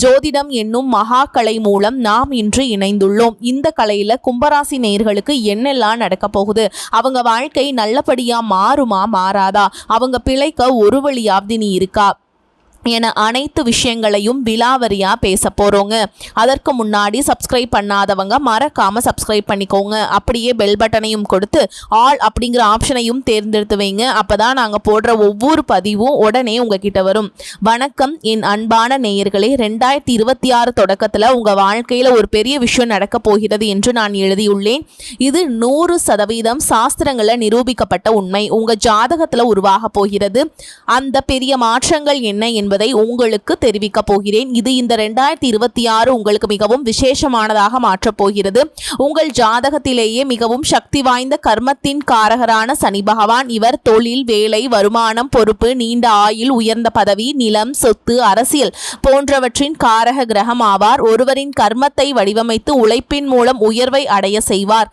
ஜோதிடம் என்னும் மகா கலை மூலம் நாம் இன்று இணைந்துள்ளோம். இந்த கலையில கும்பராசி நேயர்களுக்கு என்னெல்லாம் நடக்க போகுது? அவங்க வாழ்க்கை நல்லபடியா மாறுமா மாறாதா? அவங்க பிழைக்க ஒரு வழியாவது நீ இருக்கா? என அனைத்து விஷயங்களையும் விலாவரியா பேச போறோங்க. அதற்கு முன்னாடி சப்ஸ்கிரைப் பண்ணாதவங்க மறக்காம சப்ஸ்கிரைப் பண்ணிக்கோங்க. அப்படியே பெல் பட்டனையும் கொடுத்து ஆல் அப்படிங்கிற ஆப்ஷனையும் தேர்ந்தெடுத்து வைங்க. அப்பதான் நாங்க போடுற ஒவ்வொரு பதிவும் உடனே உங்ககிட்ட வரும். வணக்கம் என் அன்பான நேயர்களே. ரெண்டாயிரத்தி இருபத்தி ஆறு தொடக்கத்துல உங்க வாழ்க்கையில ஒரு பெரிய விஷயம் நடக்கப் போகிறது என்று நான் எழுதியுள்ளேன். இது நூறு சதவீதம் சாஸ்திரங்களில் நிரூபிக்கப்பட்ட உண்மை. உங்க ஜாதகத்துல உருவாக போகிறது. அந்த பெரிய மாற்றங்கள் என்ன என்பது உங்களுக்கு தெரிவிக்க போகிறேன். இது இந்த ரெண்டாயிரத்தி இருபத்தி ஆறு உங்களுக்கு மிகவும் விசேஷமானதாக மாற்றப் போகிறது. உங்கள் ஜாதகத்திலேயே மிகவும் சக்தி வாய்ந்த கர்மத்தின் காரகரான சனி பகவான் இவர் தொழில் வேலை வருமானம் பொறுப்பு நீண்ட ஆயுள் உயர்ந்த பதவி நிலம் சொத்து அரசியல் போன்றவற்றின் காரக கிரகம் ஆவார். ஒருவரின் கர்மத்தை வடிவமைத்து உழைப்பின் மூலம் உயர்வை அடைய செய்வார்.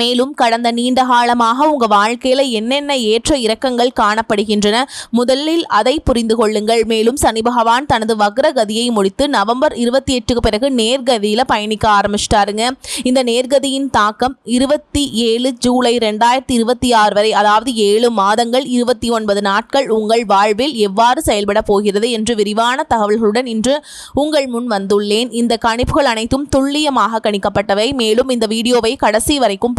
மேலும் கடந்த நீண்ட காலமாக உங்க வாழ்க்கையில என்னென்ன ஏற்ற இறக்கங்கள் காணப்படுகின்றன முதலில் அதை புரிந்து கொள்ளுங்கள். மேலும் சனி பகவான் தனது வக்ர கதியை முடித்து நவம்பர் இருபத்தி எட்டுக்கு பிறகு நேர்கதியில பயணிக்க ஆரம்பிச்சிட்டாருங்க. இந்த நேர்கதியின் தாக்கம் இருபத்தி ஏழு ஜூலை ரெண்டாயிரத்தி இருபத்தி ஆறு வரை அதாவது ஏழு மாதங்கள் இருபத்தி ஒன்பது நாட்கள் உங்கள் வாழ்வில் எவ்வாறு செயல்பட போகிறது என்று விரிவான தகவல்களுடன் இன்று உங்கள் முன் வந்துள்ளேன். இந்த கணிப்புகள் அனைத்தும் துல்லியமாக கணிக்கப்பட்டவை. மேலும் இந்த வீடியோவை கடைசி வரைக்கும்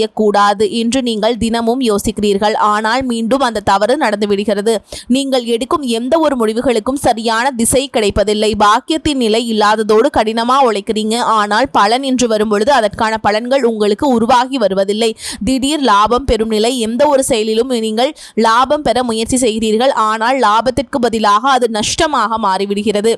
செய்யக்கூடாது என்று நீங்கள் தினமும் யோசிக்கிறீர்கள். ஆனால் மீண்டும் அந்த தவறு நடந்துவிடுகிறது. நீங்கள் எடுக்கும் எந்த ஒரு முடிவுகளுக்கும் சரியான திசை கிடைப்பதில்லை. பாக்கியத்தின் நிலை இல்லாததோடு கடினமாக உழைக்கிறீங்க. ஆனால் பலன் என்று வரும்பொழுது அதற்கான பலன்கள் உங்களுக்கு உருவாகி வருவதில்லை. திடீர் லாபம் பெறும் நிலை எந்த ஒரு செயலிலும் நீங்கள் லாபம் பெற முயற்சி செய்கிறீர்கள். ஆனால் லாபத்திற்கு பதிலாக அது நஷ்டமாக மாறிவிடுகிறது.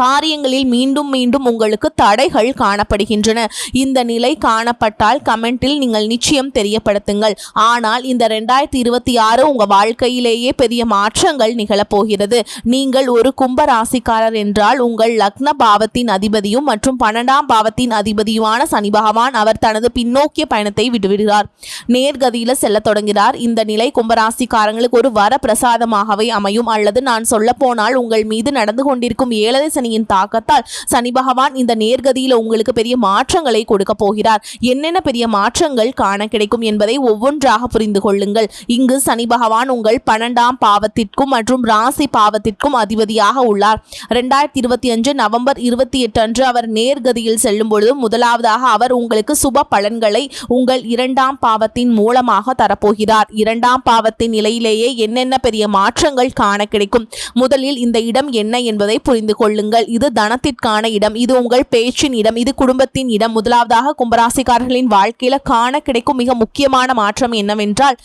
காரியங்களில் மீண்டும் மீண்டும் உங்களுக்கு தடைகள் காணப்படுகின்றன. இந்த நிலை காணப்பட்டால் கமெண்டில் நீங்கள் நிச்சயம் தெரியப்படுத்துங்கள். ஆனால் இந்த ரெண்டாயிரத்தி இருபத்தி ஆறு உங்கள் வாழ்க்கையிலேயே பெரிய மாற்றங்கள் நிகழப்போகிறது. நீங்கள் ஒரு கும்ப ராசிக்காரர் என்றால் உங்கள் லக்ன பாவத்தின் அதிபதியும் மற்றும் பன்னெண்டாம் பாவத்தின் அதிபதியுமான சனி பகவான் அவர் தனது பின்னோக்கிய பயணத்தை விடுவிடுகிறார். நேர்கதியில் செல்ல தொடங்கிறார் இந்த நிலை கும்பராசிக்காரங்களுக்கு ஒரு வர பிரசாதமாகவே அமையும். அல்லது நான் சொல்ல போனால் உங்கள் மீது நடந்து கொண்டிருக்கும் ஏழரை சனியின் தாக்கத்தால் சனி பகவான் இந்த நேர்கதியில் உங்களுக்கு பெரிய மாற்றங்களை கொடுக்க போகிறார். என்னென்ன பெரிய மாற்றங்கள் காண கிடைக்கும் என்பதை ஒவ்வொன்றாக புரிந்து கொள்ளுங்கள். இங்கு சனி பகவான் உங்கள் பன்னெண்டாம் பாவத்திற்கும் மற்றும் ராசி பாவத்திற்கும் அதிபதியாக உள்ளார். ரெண்டாயிரத்தி இருபத்தி அஞ்சு நவம்பர் இருபத்தி எட்டு அன்று அவர் நேர்கதியில் செல்லும் பொழுது முதலாவதாக அவர் உங்களுக்கு சுப பலன்களை உங்கள் இரண்டாம் பாவத்தின் மூலமாக தரப்போகிறார். இரண்டாம் பாவத்தின் நிலையிலேயே என்னென்ன பெரிய மாற்றங்கள் காண கிடைக்கும்? முதலில் இந்த இடம் என்ன என்பதை புரிந்து கொள்ளுங்கள். இது தனத்திற்கான இடம் இது உங்கள் பேச்சின் இடம் இது குடும்பத்தின் இடம். முதலாவதாக கும்பராசிக்காரர்களின் வாழ்க்கையில காண கிடைக்கும் மிக முக்கியமான மாற்றம் என்னவென்றால்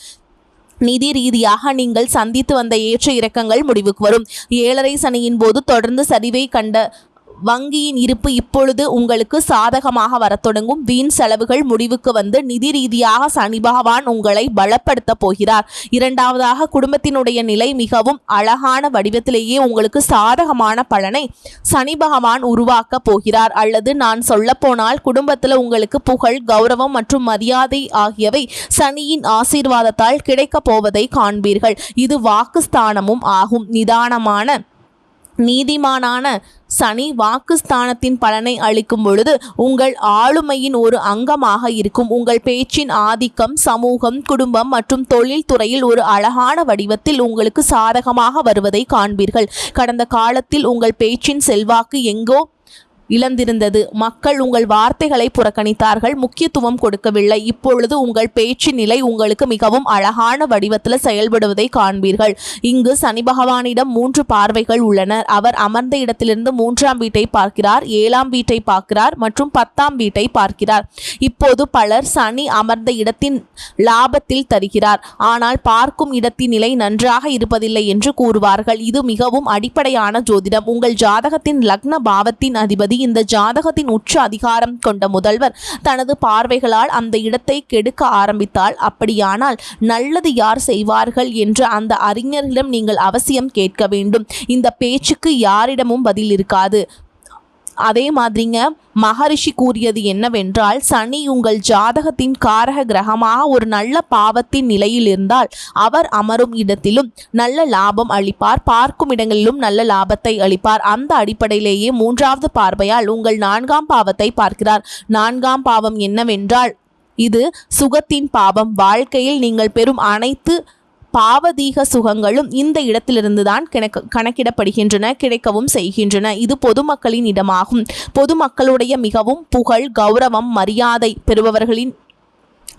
நிதி ரீதியாக நீங்கள் சந்தித்து வந்த ஏற்ற இறக்கங்கள் முடிவுக்கு வரும். ஏழரை சனியின் போது தொடர்ந்து சரிவை கண்ட வங்கியின் இருப்பு இப்பொழுது உங்களுக்கு சாதகமாக வரத் தொடங்கும். வீண் செலவுகள் முடிவுக்கு வந்து நிதி ரீதியாக சனி பகவான் உங்களை பலப்படுத்த போகிறார். இரண்டாவதாக குடும்பத்தினுடைய நிலை மிகவும் அழகான வடிவத்திலேயே உங்களுக்கு சாதகமான பலனை சனி பகவான் உருவாக்க போகிறார். அல்லது நான் சொல்லப்போனால் குடும்பத்தில் உங்களுக்கு புகழ் கௌரவம் மற்றும் மரியாதை ஆகியவை சனியின் ஆசீர்வாதத்தால் கிடைக்கப் போவதை காண்பீர்கள். இது வாக்குஸ்தானமும் ஆகும். நிதானமான நீதிமானான சனி வாக்குஸ்தானத்தின் பலனை அளிக்கும் பொழுது உங்கள் ஆளுமையின் ஒரு அங்கமாக இருக்கும். உங்கள் பேச்சின் ஆதிக்கம் சமூகம் குடும்பம் மற்றும் தொழில் துறையில் ஒரு அழகான வடிவத்தில் உங்களுக்கு சாதகமாக வருவதை காண்பீர்கள். கடந்த காலத்தில் உங்கள் பேச்சின் செல்வாக்கு எங்கோ இழந்திருந்தது. மக்கள் உங்கள் வார்த்தைகளை புறக்கணித்தார்கள் முக்கியத்துவம் கொடுக்கவில்லை. இப்பொழுது உங்கள் பேச்சு நிலை உங்களுக்கு மிகவும் அழகான வடிவத்தில் செயல்படுவதை காண்பீர்கள். இங்கு சனி பகவானிடம் மூன்று பார்வைகள் உள்ளன. அவர் அமர்ந்த இடத்திலிருந்து மூன்றாம் வீட்டை பார்க்கிறார் ஏழாம் வீட்டை பார்க்கிறார் மற்றும் பத்தாம் வீட்டை பார்க்கிறார். இப்போது பலர் சனி அமர்ந்த இடத்தின் லாபத்தில் தருகிறார். ஆனால் பார்க்கும் இடத்தின் நிலை நன்றாக இருப்பதில்லை என்று கூறுவார்கள். இது மிகவும் அடிப்படையான ஜோதிடம். உங்கள் ஜாதகத்தின் லக்ன பாவத்தின் அதிபதி இந்த ஜாதகத்தின் உச்ச அதிகாரம் கொண்ட முதல்வர் தனது பார்வைகளால் அந்த இடத்தை கெடுக்க ஆரம்பித்தால் அப்படியானால் நல்லது யார் செய்வார்கள் என்று அந்த அறிஞர்களிடம் நீங்கள் அவசியம் கேட்க வேண்டும். இந்த பேச்சுக்கு யாரிடமும் பதில் இருக்காது. அதே மாதிரிங்க மகரிஷி கூறியது என்னவென்றால் சனி உங்கள் ஜாதகத்தின் காரக கிரகமாக ஒரு நல்ல பாவத்தின் நிலையில் இருந்தால் அவர் அமரும் இடத்திலும் நல்ல லாபம் அளிப்பார் பார்க்கும் இடங்களிலும் நல்ல லாபத்தை அளிப்பார். அந்த அடிப்படையிலேயே மூன்றாவது பார்வையால் உங்கள் நான்காம் பாவத்தை பார்க்கிறார். நான்காம் பாவம் என்னவென்றால் இது சுகத்தின் பாவம். வாழ்க்கையில் நீங்கள் பெறும் அனைத்து பாவதீக சுகங்களும் இந்த இடத்திலிருந்து தான் கணக்கிடப்படுகின்றன கிடைக்கவும் செய்கின்றன. இது பொதுமக்களின் இடமாகும். பொதுமக்களுடைய மிகவும் புகழ் கௌரவம் மரியாதை பெறுபவர்களின்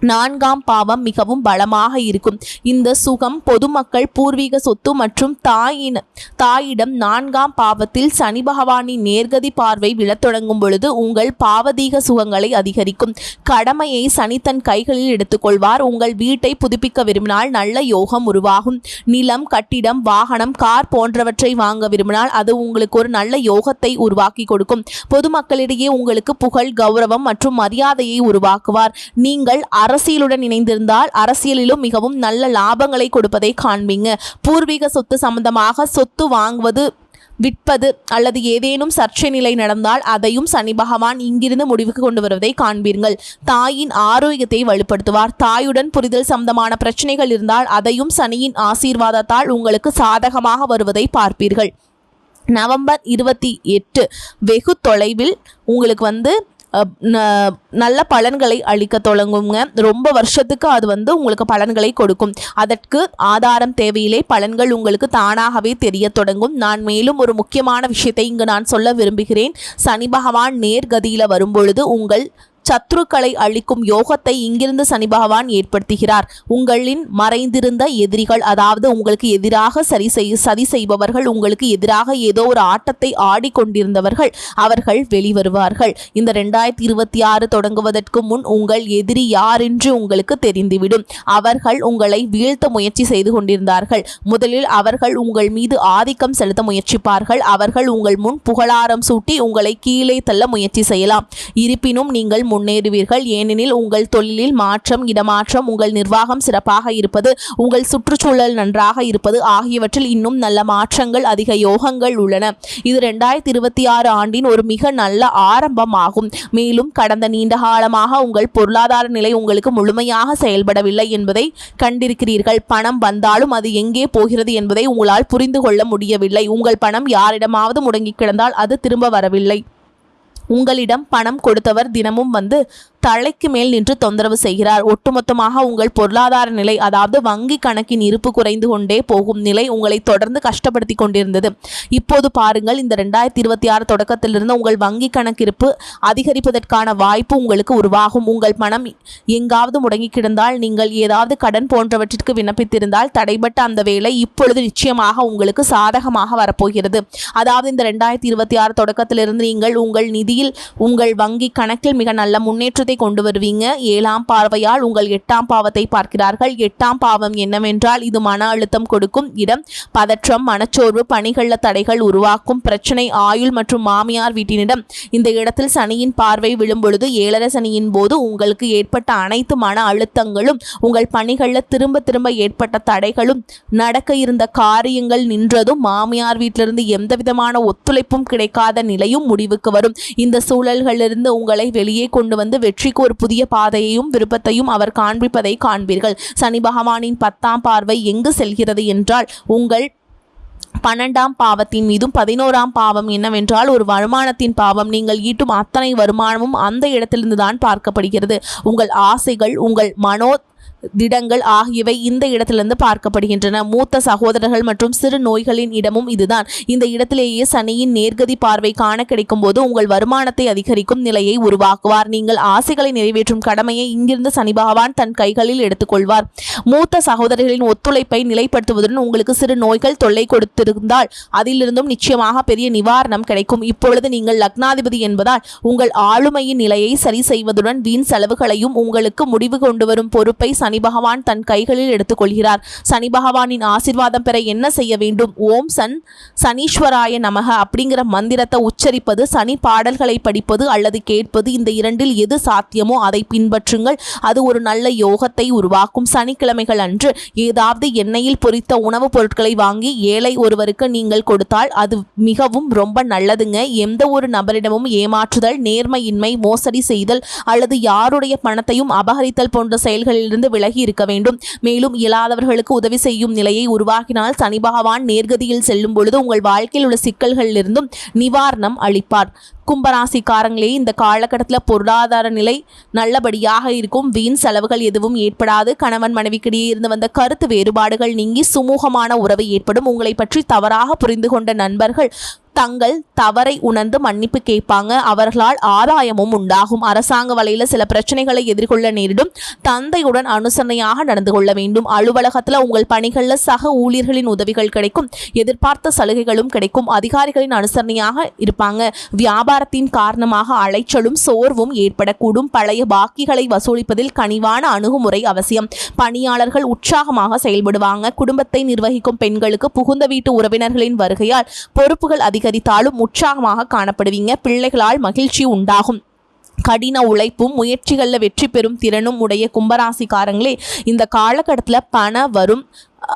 நான்காம் பாவம் மிகவும் பலமாக இருக்கும். இந்த சுகம் பொதுமக்கள் பூர்வீக சொத்து மற்றும் தாயின் தாயிடம் நான்காம் பாவத்தில் சனி பகவானின் நேர்கதி பார்வை விழத் தொடங்கும் பொழுது உங்கள் பாவதீக சுகங்களை அதிகரிக்கும். கடமையை சனி தன் கைகளில் எடுத்துக்கொள்வார். உங்கள் வீட்டை புதுப்பிக்க விரும்பினால் நல்ல யோகம் உருவாகும். நிலம் கட்டிடம் வாகனம் கார் போன்றவற்றை வாங்க விரும்பினால் அது உங்களுக்கு ஒரு நல்ல யோகத்தை உருவாக்கி கொடுக்கும். பொதுமக்களிடையே உங்களுக்கு புகழ் கௌரவம் மற்றும் மரியாதையை உருவாக்குவார். நீங்கள் அரசியலுடன் இணைந்திருந்தால் அரசியலிலும் மிகவும் நல்ல லாபங்களை கொடுப்பதை காண்பீங்க. பூர்வீக சொத்து சம்பந்தமாக சொத்து வாங்குவது விற்பது அல்லது ஏதேனும் சர்ச்சை நிலை நடந்தால் அதையும் சனி பகவான் இங்கிருந்து முடிவுக்கு கொண்டு வருவதை காண்பீர்கள். தாயின் ஆரோக்கியத்தை வலுப்படுத்துவார். தாயுடன் புரிதல் சம்பந்தமான பிரச்சனைகள் இருந்தால் அதையும் சனியின் ஆசீர்வாதத்தால் உங்களுக்கு சாதகமாக வருவதை பார்ப்பீர்கள். நவம்பர் இருபத்தி எட்டு வெகு தொலைவில் உங்களுக்கு வந்து நல்ல பலன்களை அளிக்க தொடங்குங்க. ரொம்ப வருஷத்துக்கு அது வந்து உங்களுக்கு பலன்களை கொடுக்கும். அதற்கு ஆதாரம் தேவையில்லை. பலன்கள் உங்களுக்கு தானாகவே தெரிய தொடங்கும். நான் மேலும் ஒரு முக்கியமான விஷயத்தை இங்கு நான் சொல்ல விரும்புகிறேன். சனி பகவான் நேர்கதியில் வரும்பொழுது உங்கள் சத்ருக்களை அழிக்கும் யோகத்தை இங்கிருந்து சனி பகவான் ஏற்படுத்துகிறார். உங்களின் மறைந்திருந்த எதிரிகள் அதாவது உங்களுக்கு எதிராக சரி செய் சதி செய்பவர்கள் உங்களுக்கு எதிராக ஏதோ ஒரு ஆட்டத்தை ஆடிக்கொண்டிருந்தவர்கள் அவர்கள் வெளிவருவார்கள். இந்த ரெண்டாயிரத்தி இருபத்தி ஆறு தொடங்குவதற்கு முன் உங்கள் எதிரி யார் என்று உங்களுக்கு தெரிந்துவிடும். அவர்கள் உங்களை வீழ்த்த முயற்சி செய்து கொண்டிருந்தார்கள். முதலில் அவர்கள் உங்கள் மீது ஆதிக்கம் செலுத்த முயற்சிப்பார்கள். அவர்கள் உங்கள் முன் புகழாரம் சூட்டி உங்களை கீழே தள்ள முயற்சி செய்யலாம். இருப்பினும் நீங்கள் முன்னேறுவீர்கள். ஏனெனில் உங்கள் தொழிலில் மாற்றம் இடமாற்றம் உங்கள் நிர்வாகம் சிறப்பாக இருப்பது உங்கள் சுற்றுச்சூழல் நன்றாக இருப்பது ஆகியவற்றில் இன்னும் நல்ல மாற்றங்கள் அதிக யோகங்கள் உள்ளன. இது ரெண்டாயிரத்தி இருபத்தி ஆறு ஆண்டின் ஒரு மிக நல்ல ஆரம்பமாகும். மேலும் கடந்த நீண்ட காலமாக உங்கள் பொருளாதார நிலை உங்களுக்கு முழுமையாக செயல்படவில்லை என்பதை கண்டிருக்கிறீர்கள். பணம் வந்தாலும் அது எங்கே போகிறது என்பதை உங்களால் புரிந்து கொள்ள முடியவில்லை. உங்கள் பணம் யாரிடமாவது முடங்கி கிடந்தால் அது திரும்ப வரவில்லை. உங்களிடம் பணம் கொடுத்தவர் தினமும் வந்து தலைக்கு மேல் நின்று தொந்தரவு செய்கிறார். ஒட்டுமொத்தமாக உங்கள் பொருளாதார நிலை அதாவது வங்கி கணக்கின் இருப்பு குறைந்து கொண்டே போகும் நிலை உங்களை தொடர்ந்து கஷ்டப்படுத்தி கொண்டிருந்தது. இப்போது பாருங்கள் இந்த ரெண்டாயிரத்தி இருபத்தி ஆறு தொடக்கத்திலிருந்து உங்கள் வங்கி கணக்கிருப்பு அதிகரிப்பதற்கான வாய்ப்பு உங்களுக்கு உருவாகும். உங்கள் பணம் எங்காவது முடங்கி கிடந்தால் நீங்கள் ஏதாவது கடன் போன்றவற்றிற்கு விண்ணப்பித்திருந்தால் தடைபட்ட அந்த வேலை இப்பொழுது நிச்சயமாக உங்களுக்கு சாதகமாக வரப்போகிறது. அதாவது இந்த ரெண்டாயிரத்தி இருபத்தி ஆறு தொடக்கத்திலிருந்து நீங்கள் உங்கள் நிதியில் உங்கள் வங்கி கணக்கில் மிக நல்ல முன்னேற்றத்தை கொண்டு வருவீங்க ஏழாம் பார்வையால் உங்கள் எட்டாம் பாவத்தை பார்க்கிறார்கள். எட்டாம் பாவம் என்னவென்றால் இது மன அழுத்தம் கொடுக்கும் இடம். பதற்றம் மனச்சோர்வு பணிகளில் தடைகள் உருவாக்கும் பிரச்சனை ஆயுள் மற்றும் மாமியார் வீட்டினிடம். இந்த இடத்தில் சனியின் பார்வை விழும் பொழுது ஏழரை சனியின் போது உங்களுக்கு ஏற்பட்ட அனைத்து மன அழுத்தங்களும் உங்கள் பணிகளில் திரும்ப திரும்ப ஏற்பட்ட தடைகளும் நடக்க இருந்த காரியங்கள் நின்றதும் மாமியார் வீட்டிலிருந்து எந்த விதமான ஒத்துழைப்பும் கிடைக்காத நிலையும் முடிவுக்கு வரும். இந்த சூழல்களிலிருந்து உங்களை வெளியே கொண்டு வந்து வெற்றிக்கு ஒரு புதிய பாதையையும் விருப்பத்தையும் அவர் காண்பிப்பதை காண்பீர்கள். சனி பகவானின் பத்தாம் பார்வை எங்கு செல்கிறது என்றால் உங்கள் பன்னெண்டாம் பாவத்தின் மீதும் பதினோராம் பாவம் என்னவென்றால் ஒரு வருமானத்தின் பாவம். நீங்கள் ஈட்டும் அத்தனை வருமானமும் அந்த இடத்திலிருந்து தான் பார்க்கப்படுகிறது. உங்கள் ஆசைகள் உங்கள் மனோ திடங்கள் ஆகியவை இந்த இடத்திலிருந்து பார்க்கப்படுகின்றன. மூத்த சகோதரர்கள் மற்றும் சிறு நோய்களின் இடமும் இதுதான். இந்த இடத்திலேயே சனியின் நேர்கதி பார்வை காண கிடைக்கும் போது உங்கள் வருமானத்தை அதிகரிக்கும் நிலையை உருவாக்குவார். நீங்கள் ஆசைகளை நிறைவேற்றும் கடமையை இங்கிருந்து சனி பகவான் தன் கைகளில் எடுத்துக்கொள்வார். மூத்த சகோதரர்களின் ஒத்துழைப்பை நிலைப்படுத்துவதுடன் உங்களுக்கு சிறு நோய்கள் தொல்லை கொடுத்திருந்தால் அதிலிருந்தும் நிச்சயமாக பெரிய நிவாரணம் கிடைக்கும். இப்பொழுது நீங்கள் லக்னாதிபதி என்பதால் உங்கள் ஆளுமையின் நிலையை சரி செய்வதுடன் வீண் செலவுகளையும் உங்களுக்கு முடிவு கொண்டு வரும் பொறுப்பை சனி பகவான் தன் கைகளில் எடுத்துக்கொள்கிறார். சனி பகவானின் ஆசிர்வாதம் பெற என்ன செய்ய வேண்டும்? ஓம் சன் சனீஸ்வராய நமக அப்படிங்கிற மந்திரத்தை உச்சரிப்பது சனி பாடல்களை படிப்பது அல்லது கேட்பது இந்த இரண்டில் எது சாத்தியமோ அதை பின்பற்றுங்கள். அது ஒரு நல்ல யோகத்தை உருவாக்கும். சனிக்கிழமைகள் அன்று ஏதாவது எண்ணெயில் பொரித்த உணவுப் பொருட்களை வாங்கி ஏழை ஒருவருக்கு நீங்கள் கொடுத்தால் அது மிகவும் ரொம்ப நல்லதுங்க. எந்த ஒரு நபரிடமும் ஏமாற்றுதல் நேர்மையின்மை மோசடி செய்தல் அல்லது யாருடைய பணத்தையும் அபகரித்தல் போன்ற செயல்களிலிருந்து விலகி இருக்க வேண்டும். மேலும் இயலாதவர்களுக்கு உதவி செய்யும் நிலையை உருவாக்கினால் சனி பகவான் நேர்கதியில் செல்லும் பொழுது உங்கள் வாழ்க்கையில் உள்ள சிக்கல்களிலிருந்தும் நிவாரணம் அளிப்பார். கும்பராசிக்காரங்களே இந்த காலகட்டத்தில் பொருளாதார நிலை நல்லபடியாக இருக்கும். வீண் செலவுகள் எதுவும் ஏற்படாது. கணவன் மனைவிக்கிடையே இருந்து வந்த கருத்து வேறுபாடுகள் நீங்கி சுமூகமான உறவு ஏற்படும். உங்களை பற்றி தவறாக புரிந்து கொண்ட நண்பர்கள் தங்கள் தவறை உணர்ந்து மன்னிப்பு கேட்பாங்க. அவர்களால் ஆதாயமும் உண்டாகும். அரசாங்க வலையில் சில பிரச்சனைகளை எதிர்கொள்ள நேரிடும். தந்தையுடன் அனுசரணையாக நடந்து கொள்ள வேண்டும். அலுவலகத்தில் உங்கள் பணிகளில் சக ஊழியர்களின் உதவிகள் கிடைக்கும். எதிர்பார்த்த சலுகைகளும் கிடைக்கும். அதிகாரிகளின் அனுசரணையாக இருப்பாங்க. வியாபாரத்தின் காரணமாக அலைச்சலும் சோர்வும் ஏற்படக்கூடும். பழைய பாக்கிகளை வசூலிப்பதில் கனிவான அணுகுமுறை அவசியம். பணியாளர்கள் உற்சாகமாக செயல்படுவாங்க. குடும்பத்தை நிர்வகிக்கும் பெண்களுக்கு புகுந்த வீட்டு உறவினர்களின் வருகையால் பொறுப்புகள் அதிக அதிகரித்தாலும் உற்சாகமாக காணப்படுவீங்க. பிள்ளைகளால் மகிழ்ச்சி உண்டாகும். கடின உழைப்பும் முயற்சிகளில் வெற்றி பெறும் திறனும் உடைய கும்பராசிக்காரங்களே இந்த காலகட்டத்தில் பண வரும்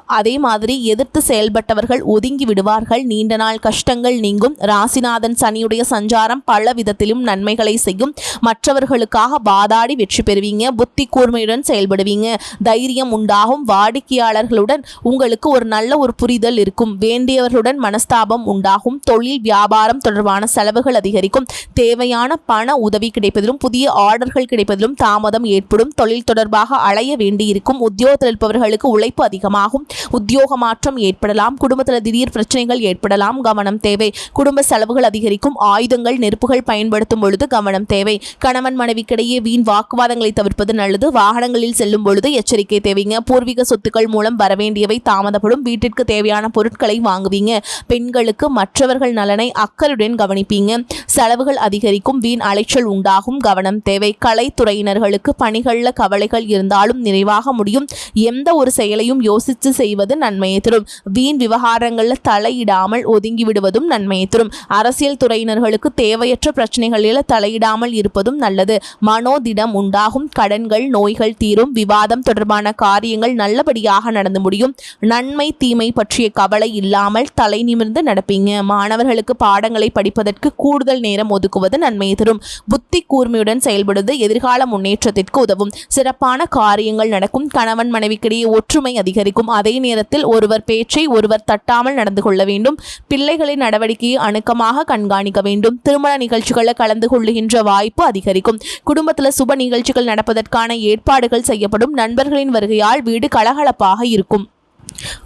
அதே மாதிரி எதிர்த்து செயல்பட்டவர்கள் ஒதுங்கி விடுவார்கள். நீண்ட நாள் கஷ்டங்கள் நீங்கும். ராசிநாதன் சனியுடைய சஞ்சாரம் பல விதத்திலும் நன்மைகளை செய்யும். மற்றவர்களுக்காக வாதாடி வெற்றி பெறுவீங்க. புத்தி கூர்மையுடன் செயல்படுவீங்க. தைரியம் உண்டாகும். வாடிக்கையாளர்களுடன் உங்களுக்கு ஒரு நல்ல ஒரு புரிதல் இருக்கும். வேண்டியவர்களுடன் மனஸ்தாபம் உண்டாகும். தொழில் வியாபாரம் தொடர்பான செலவுகள் அதிகரிக்கும். தேவையான பண உதவி கிடைப்பதிலும் புதிய ஆர்டர்கள் கிடைப்பதிலும் தாமதம் ஏற்படும். தொழில் தொடர்பாக அலைய வேண்டியிருக்கும். உத்தியோகத்தில் இருப்பவர்களுக்கு உழைப்பு அதிகமாகும். ஆகும் உத்தியோக மாற்றம் ஏற்படலாம். குடும்பத்தில் திடீர் பிரச்சனைகள் ஏற்படலாம். கவனம் தேவை. குடும்ப செலவுகள் அதிகரிக்கும். ஆயுதங்கள் நெருப்புகள் பயன்படுத்தும் பொழுது கவனம் தேவை. கணவன் மனைவிக்கிடையே வீண் வாக்குவாதங்களை தவிர்ப்பது நல்லது. வாகனங்களில் செல்லும் பொழுது எச்சரிக்கை தேவைங்க. பூர்வீக சொத்துக்கள் மூலம் வரவேண்டியவை தாமதப்படும். வீட்டிற்கு தேவையான பொருட்களை வாங்குவீங்க. பெண்களுக்கு மற்றவர்கள் நலனை அக்கறையுடன் கவனிப்பீங்க. செலவுகள் அதிகரிக்கும். வீண் அலைச்சல் உண்டாகும். கவனம் தேவை. கலைத்துறையினர்களுக்கு பணிகளில் கவலைகள் இருந்தாலும் நிறைவாக முடியும். எந்த ஒரு செயலையும் யோசித்து முயற்சி செய்வது நன்மையை தரும். வீண் விவகாரங்களில் தலையிடாமல் ஒதுங்கி விடுவதும் நன்மையை தரும். அரசியல் துறையினர்களுக்கு தேவையற்ற பிரச்சனைகளில் தலையிடாமல் இருப்பதும் நல்லது. மனோதிடம் உண்டாகும். கடன்கள் நோய்கள் தீரும். விவாதம் தொடர்பான காரியங்கள் நல்லபடியாக நடந்து முடியும். நன்மை தீமை பற்றிய கவலை இல்லாமல் தலை நிமிர்ந்து நடப்பீங்க. மாணவர்களுக்கு பாடங்களை படிப்பதற்கு கூடுதல் நேரம் ஒதுக்குவது நன்மையை தரும். புத்தி கூர்மையுடன் செயல்படுவது எதிர்கால முன்னேற்றத்திற்கு உதவும். சிறப்பான காரியங்கள் நடக்கும். கணவன் மனைவிக்கிடையே ஒற்றுமை அதிகரிக்கும். அதே நேரத்தில் ஒருவர் பேச்சை ஒருவர் தட்டாமல் நடந்து கொள்ள வேண்டும். பிள்ளைகளின் நடவடிக்கையை அணுக்கமாக கண்காணிக்க வேண்டும். திருமண நிகழ்ச்சிகளில் கலந்து கொள்ளுகின்ற வாய்ப்பு அதிகரிக்கும். குடும்பத்தில் சுப நிகழ்ச்சிகள் நடப்பதற்கான ஏற்பாடுகள் செய்யப்படும். நண்பர்களின் வருகையால் வீடு கலகலப்பாக இருக்கும்.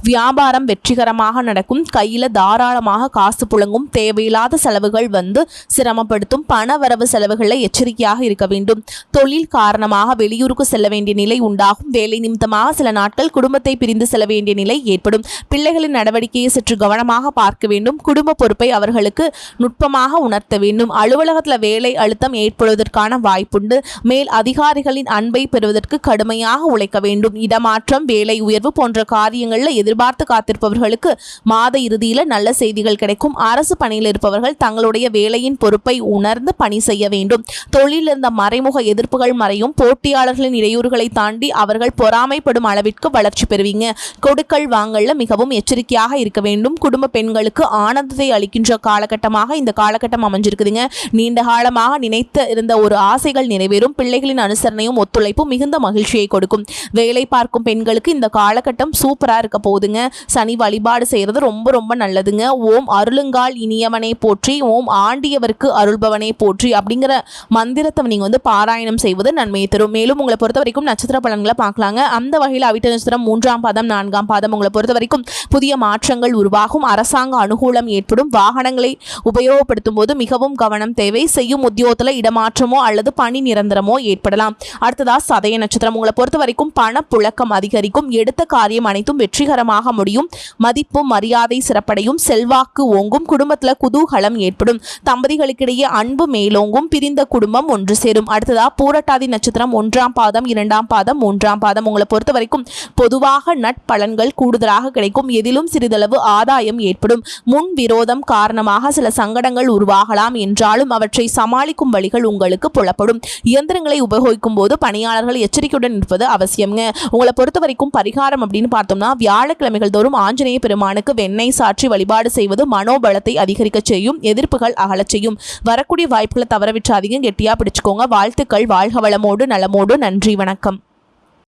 வியாபாரம் வெற்றிகரமாக நடக்கும். கையில் தாராளமாக காசு புழங்கும். தேவையில்லாத செலவுகள் வந்து சிரமப்படுத்தும். பண வரவு செலவுகளில் எச்சரிக்கையாக இருக்க வேண்டும். தொழில் காரணமாக வெளியூருக்கு செல்ல வேண்டிய நிலை உண்டாகும். வேலை நிமித்தமாக சில நாட்கள் குடும்பத்தை பிரிந்து செல்ல வேண்டிய நிலை ஏற்படும். பிள்ளைகளின் நடவடிக்கையை சற்று கவனமாக பார்க்க வேண்டும். குடும்ப பொறுப்பை அவர்களுக்கு நுட்பமாக உணர்த்த வேண்டும். அலுவலகத்தில் வேலை அழுத்தம் ஏற்படுவதற்கான வாய்ப்புண்டு. மேல் அதிகாரிகளின் அன்பை பெறுவதற்கு கடுமையாக உழைக்க வேண்டும். இடமாற்றம் வேலை உயர்வு போன்ற காரியங்களில் எதிர்பார்த்து காத்திருப்பவர்களுக்கு மாத இறுதியில் நல்ல செய்திகள் கிடைக்கும். அரசு பணியில் இருப்பவர்கள் தங்களுடைய வேலையின் பொறுப்பை உணர்ந்து பணி செய்ய வேண்டும். தொழிலில் இருந்த மறைமுக எதிர்ப்புகள் மறையும். போட்டியாளர்களின் இடையூறுகளை தாண்டி அவர்கள் பொறாமைப்படும் அளவிற்கு வளர்ச்சி பெறுவீங்க. கொடுக்கல் வாங்கல்ல மிகவும் எச்சரிக்கையாக இருக்க வேண்டும். குடும்ப பெண்களுக்கு ஆனந்தத்தை அளிக்கின்ற காலகட்டமாக இந்த காலகட்டம் அமைஞ்சிருக்குதுங்க. நீண்ட காலமாக நினைத்து இருந்த ஒரு ஆசைகள் நிறைவேறும். பிள்ளைகளின் அனுசரணையும் ஒத்துழைப்பும் மிகுந்த மகிழ்ச்சியை கொடுக்கும். வேலை பார்க்கும் பெண்களுக்கு இந்த காலகட்டம் சூப்பராக சூப்பராக இருக்க போகுதுங்க. சனி வழிபாடு செய்கிறது ரொம்ப ரொம்ப நல்லதுங்க. ஓம் அருளுங்கால் இனியவனை போற்றி ஓம் ஆண்டியவருக்கு அருள்பவனை போற்றி அப்படிங்கிற மந்திரத்தை நீங்கள் வந்து பாராயணம் செய்வது நன்மையை தரும். மேலும் உங்களை பொறுத்த வரைக்கும் நட்சத்திர பலன்களை பார்க்கலாங்க. அந்த வகையில் அவிட்ட நட்சத்திரம் மூன்றாம் பாதம் நான்காம் பாதம் உங்களை பொறுத்த வரைக்கும் புதிய மாற்றங்கள் உருவாகும். அரசாங்க அனுகூலம் ஏற்படும். வாகனங்களை உபயோகப்படுத்தும் போது மிகவும் கவனம் தேவை. செய்யும் உத்தியோகத்தில் இடமாற்றமோ அல்லது பணி நிரந்தரமோ ஏற்படலாம். அடுத்ததா சதய நட்சத்திரம். உங்களை பொறுத்த வரைக்கும் பணப்புழக்கம் அதிகரிக்கும். எடுத்த காரியம் அனைத்தும் வெற்றிகரமாக முடியும். மதிப்பும் மரியாதை சிறப்படையும். செல்வாக்கு ஓங்கும். குடும்பத்தில் குதூகலம் ஏற்படும். தம்பதிகளுக்கிடையே அன்பு மேலோங்கும். பிரிந்த குடும்பம் ஒன்று சேரும். அடுத்ததா பூரட்டாதி நட்சத்திரம் ஒன்றாம் பாதம் இரண்டாம் பாதம் மூன்றாம் பாதம். உங்களை பொறுத்த வரைக்கும் பொதுவாக நட்பலன்கள் கூடுதலாக கிடைக்கும். எதிலும் சிறிதளவு ஆதாயம் ஏற்படும். முன் விரோதம் காரணமாக சில சங்கடங்கள் உருவாகலாம். என்றாலும் அவற்றை சமாளிக்கும் வழிகள் உங்களுக்கு புலப்படும். இயந்திரங்களை உபயோகிக்கும் போது பணியாளர்கள் எச்சரிக்கையுடன் இருப்பது அவசியம்ங்க. உங்களை பொறுத்த வரைக்கும் பரிகாரம் அப்படின்னு பார்த்தோம்னா வியாழக்கிழமைகள் தோறும் ஆஞ்சநேய பெருமானுக்கு வெண்ணெய் சாற்றி வழிபாடு செய்வது மனோபலத்தை அதிகரிக்க செய்யும் எதிர்ப்புகள் அகலச் செய்யும். வரக்கூடிய வாய்ப்புகளை தவற விட்டுறாதீங்க. கெட்டியா பிடிச்சுக்கோங்க. வாழ்த்துக்கள். வாழ்க வளமோடு நலமோடு. நன்றி. வணக்கம்.